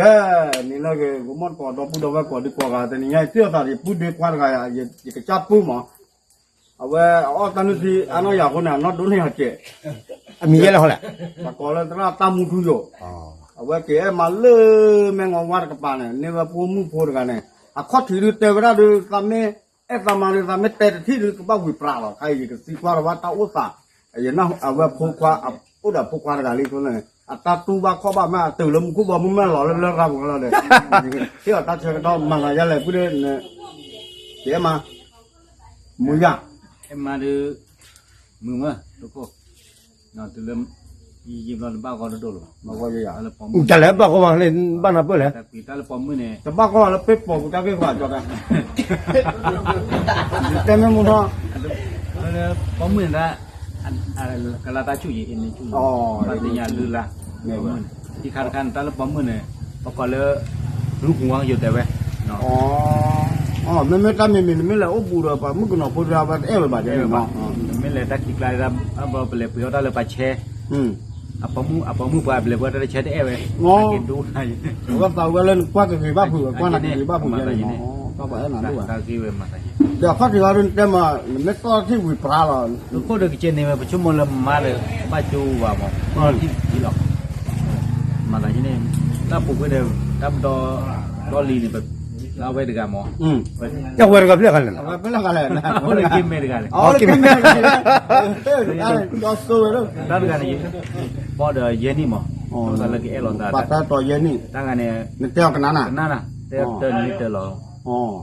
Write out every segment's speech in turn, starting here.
ကဲနီလာကဂုမန်ကောတော့ပူတော့ကောဒီကောကတနေရပြောတာဒီပူတွေကွာကရဒီကချပူမအဝဲအော်တန်စီအနော်ရခုနာနော်ဒုနေဟကျအမီရလားဟုတ်လားမကောလတနာတမှုထူရောအဝဲကဲမလေမငဝါကပါနေနေပူမှုဖို့ကနဲ့အခွတ်ထီတေဝရဒသမင်းအဲ့သမားလေးသမင်းတဲ့တိလူကပဝိပရာလားခိုင်ဒီစီကွာဝတာဥစာအဲ့နော်အဝဲဖို့ကွာဥဒဖို့ကွာကလေးဆိုနေ À, ta tu ba kho ba mà từ lâm cú ba muốn mà lọ lên lên ra một lọ đấy thế ở ta chơi cái đó mà là ra lại cứ đến thế mà mua nhà em mà được mưa mà đúng có nào từ lâm đi dịp lần ba con nó đồ rồi mà coi vậy là ừ chả lẽ ba con mà lên ba nào bữa lẽ ta là bom mới nè ta ba con à, là pep bom ta cái quả cho ta cái mấy món đó bom mới ra à là ta chủ gì em chủ gì ờ, ba nhà lừa là ที่คาร์คันตาลปอมมือเนี่ยปกเลลูกงวงอยู่แต่เว้เนาะอ๋ออ๋อไม่ไม่ตั้มไม่ไม่ไม่ละโอ้บูรพามึงก็นอพูดราบเอ้บาดเจ็บเนาะไม่ละตักที่ไกลรับอ่ะบ่เลยเปียวตาเลยปาแชอืมအပမှုအပမှုပါဘလေဘာတဲ့ချက်တဲ့ပဲငေါကင်ဒူဟိုင်ဘာတော့ကလည်းကွာကလေးဘာဖူကွာနာကလေးဘာဖူရတယ်တော့ပါအဲ့နာလို့တာကြီးဝဲမှာတာကြီးဒါဖတ်ကြရတဲ့တဲမှာမက်တော်တိဝီပရာလာကိုတော့ကျင်းနေမှာပချုံမလမာလေပါချူပါမောဟုတ်ဒီလောက် makanya ni tapu gue deh tap do do lini ber ನಾವು ಬೇಡಗಾಮೋ ಯಾವಾಗ ಗಪ್ಲೆ ಕಲ್ಲ ಗಪ್ಲೆ ಕಲ್ಲ ಅವಳು ಕಿಮ್ ಬೇಡಗಾಲೆ ಅವಳು ಕಿಮ್ ನಾನು ಗಾನೆ ಬಾಡ ಯೆನಿ ಮೋ ಸಲ ಗೆ ಎಲೋ ದಾ ಪಾತಾ ತೋ ಯೆನಿ ತಂಗಾನೆ ನಿತ್ಯ ಕನಾನ ಕನಾನ ತೆ ತೆ ನಿತ್ಯ ಲೋ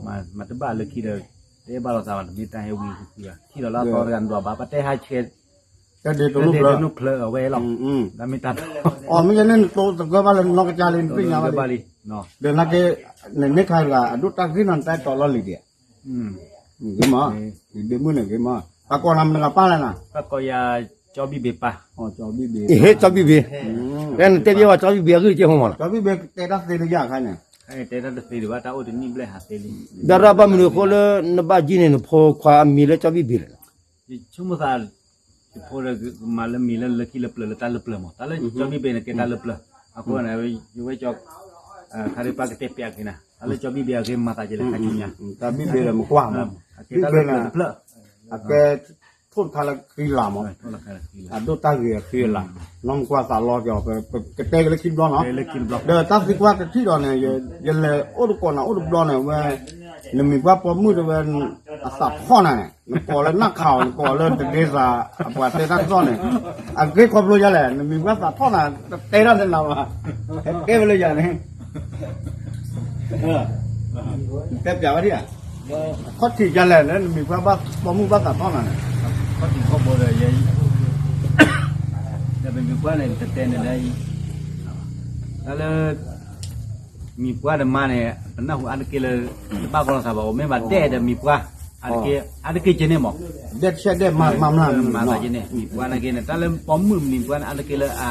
ಮಾ ಮತ್ತೆ ಬಾ ಲಕಿ ದೇ ಬಾ ಲೋ ಸಾವನ್ ಮಿತಾ ಹೇವಿ ಕಿರಾ ಕಿರಾ ಲಾ ತೋ ಗನ್ ದೋ ಬಾ ಪತೆ ಹಾ ಚೇ ก็เด็ดตัวลูกเลย nu plơ ở về l ò อืแล้วไม่ตัดอ๋อไม่ใช่เล่นโตตะก็ว่าเร่นนอกระจายเร่นปิ้งเอา ba ไวเ đi n เดี๋ยวนักเกในเนคไทยละดูตักที่นั่นแต่ต่อรอลีเดีย Ừ. นีกี่มาเดี๋ยวมื้อหนึ่งกี่มาตะกอนทำนึงกับป้าเลยนะตะ c coi à, cho bị bịp à อ๋อจอบีเบีเฮ้จอบีเบียแล้วเตบีว่าจอบีเบียคือเจ้าของมันจอบีเบีเตะดักเตะระยะใครเนี่ย a อ t เต là được thì đ ư ợ ่ ta ôi thì n i ่ lại hạt thế đi ดาราบามอคนโคนบ้าจีเนี่ยพอความมีเลยวจอบีเบเียชุ ú n g า a พอรักมาลมีลลกีลเปลตาลเปลมตาลจอมีเบนกตาลเปลอ่ะกูนะวอยู่ไว้จอกคาริปากเตปยกินะอะไรจอมีเบียเกมมาตาเจลขี้นะจอมีเบลมกว่ามั้งเบลเปลอะเกทุนคาลกีลามั้งอะเกดูตาเกียคือละน้องกว่าสารอจอกเปกเตะเลกินบล็อกเนาะเล็กดี๋ยอตาสิกว่ากที่ดอนเนี่ยยันเลยอุดก่อนนะอุดบดอนเนี่ยว่าเนี่มีว่าพอมือจะเป็นสาบข้อไหนก่อเลยนักข่าวก่อเรื่องตึกเดซ่าปวดเตะทักซ้อนเนียอังกฤษความรู้ยังลงมีภาษาท้อนไหนเตะนั้นเราอะเก็บเลยยางี้เก็บยาวที่อ่ะข้อที่ยังลงนั้นมีภาษาบ้ามุภาษาท้อไหนข้อที่ข้อบริยายแจะเป็นมีภาษาเนี่ยเตะเนี่ยได้แล้วมีคว่าเดิมมาเนี่ยนั่นหัวอันเกลือป้าก็รู้สบว่าไม่บาดเจ็บแต่มีความ Anake anake jene mo. Det sha de ma ma ma ma ma jene. Mi puana gene talem pomum mi puana anake le a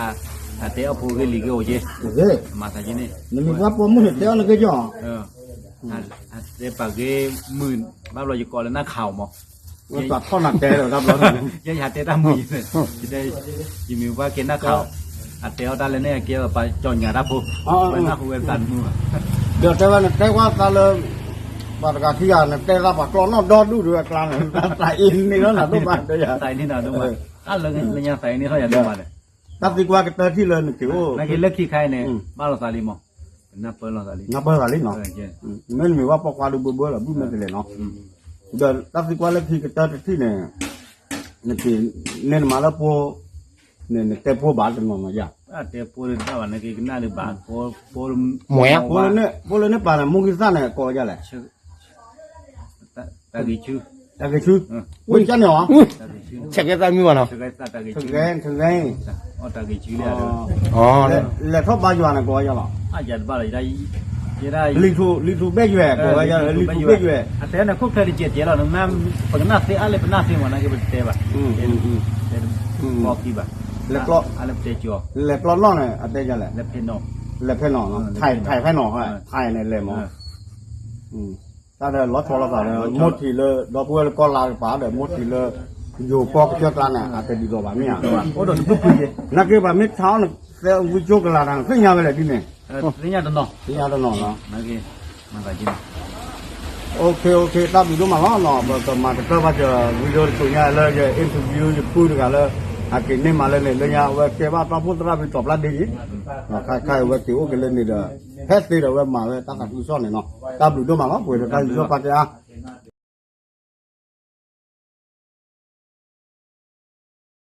ate apo ge lige oje. Oje. Ma sa jene. Ne mi puana pomum ne teo anake jo. Eh. Ate pa ge mun ba lo yiko le na khao mo. มันปรับข้อหนักใจเลยครับเราอย่าอย่าเตะตามมือเลยจะได้ยิมีว่าเกณฑ์นักข่าวอัดเตะตาเลยเนี่ยเกี่ยวไปจอนยาดับผู้เป็นนักเวรตันมือเดี๋ยวแต่ว่าแต่ว่าตาเลยบาตรกาขี้ยาเนี่ยแต่ละปัตรกลอนอดอดดูด้วยกลางใส่อินนี่แล้วนะทุกบัตรตัวอย่างนี่นะทุกบัตรอันเลยเลยยังใายนี่เขาอยากดูบัตรนับดีกว่าเตอร์ที่เลยนึกถึงโอ้นักเล็กที่ใครเนี่ยบ้านเราสาลิมองนับเปิลเราสาลีนับเปิลซาลิมเนาะไม่มีว่าปอกวาดูเบื่อๆหรอบุ้มไม่เป็นไรเนาะเดี๋ยวนับดีกว่าเล็กที่เตอร์ที่เนี่ยนี่ที่เน้นมาแล้วพอเนี่ยเตะพูบาดเป็นมองมาจ้ะเตะพอเรื่องวันนี้ก็นหน้าหรือบาดพูพูมวยพอเนี่ยพอเนี่ยป่านมุกิสานเนี่ยก็จะเลยตะกี้ชื่อ다그슈응우리있잖아ตะกี้ชื่อ책에다미워나เกาเยตะกี้ชื่อ그래그래อ๋อตะกี้ชื่อเนี่ย어레้바주하는ว야야อาจารย์บ้าอะไรได้ยังได้리투리투배주해거야야리투배주해แต่เนี่ยคุกเคยเจ็ดเจ็ดแล้วนึ่งน้ำปกน้าเสียอะไรเปนน้าเสียวันนั้นก็เป็นเตะบ่ะเตะบอกที่บ่ะอะไรเตะจ่อ레플러너네아대잖아แล้วเพนนอไ레ไทยในเ페노타이네อืม ta để lót cho là cả này một thì là đó quên là con là phá để một thì là dù có cái chất là này à thì đi rồi bà mía có được lúc gì là cái bà mít tháo là sẽ vui chốt là rằng cái nhà về lại đi này cái nhà đó nọ cái nhà đó nọ nó cái mà phải chứ ok ok tao bị đúng mà nó nọ mà tao mà tao bây giờ video tụi nhà lên giờ interview thì vui được cả lên akhirnya malah nilainya wek kewa tapu terapi coplat deh nah kai kai wek tiwo gelen nih dah hati dah wek malah tak kasih soalnya no tak dulu malah boleh kasih soal pakai ah